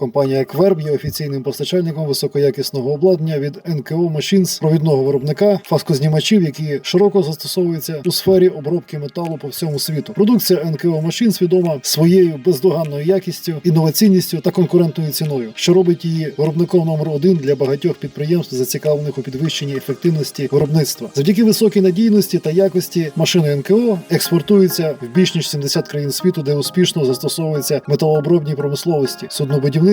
Компанія Кверб є офіційним постачальником високоякісного обладнання від НКО Machines, провідного виробника фаскознімачів, які широко застосовуються у сфері обробки металу по всьому світу. Продукція НКО Machines відома своєю бездоганною якістю, інноваційністю та конкурентною ціною, що робить її виробником номер один для багатьох підприємств, зацікавлених у підвищенні ефективності виробництва. Завдяки високій надійності та якості машини НКО експортуються в більш ніж 70 країн світу, де успішно застосовуються металообробній промисловості,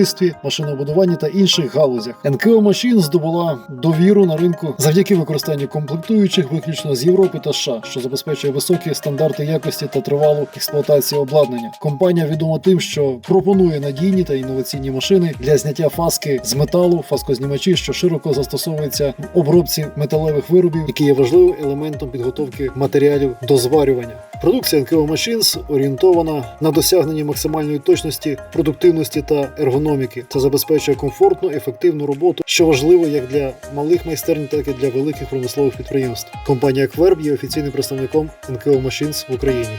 суднобудівництві, машинобудуванні та інших галузях. НКО Machines здобула довіру на ринку завдяки використанню комплектуючих виключно з Європи та США, що забезпечує високі стандарти якості та тривалу експлуатацію обладнання. Компанія відома тим, що пропонує надійні та інноваційні машини для зняття фаски з металу, фаскознімачі, що широко застосовуються в обробці металевих виробів, які є важливим елементом підготовки матеріалів до зварювання. Продукція НКО Machines орієнтована на досягнення максимальної точності, продуктивності та ергономіки. Це забезпечує комфортну, ефективну роботу, що важливо як для малих майстерень, так і для великих промислових підприємств. Компанія Кверб є офіційним представником НКО Machines в Україні.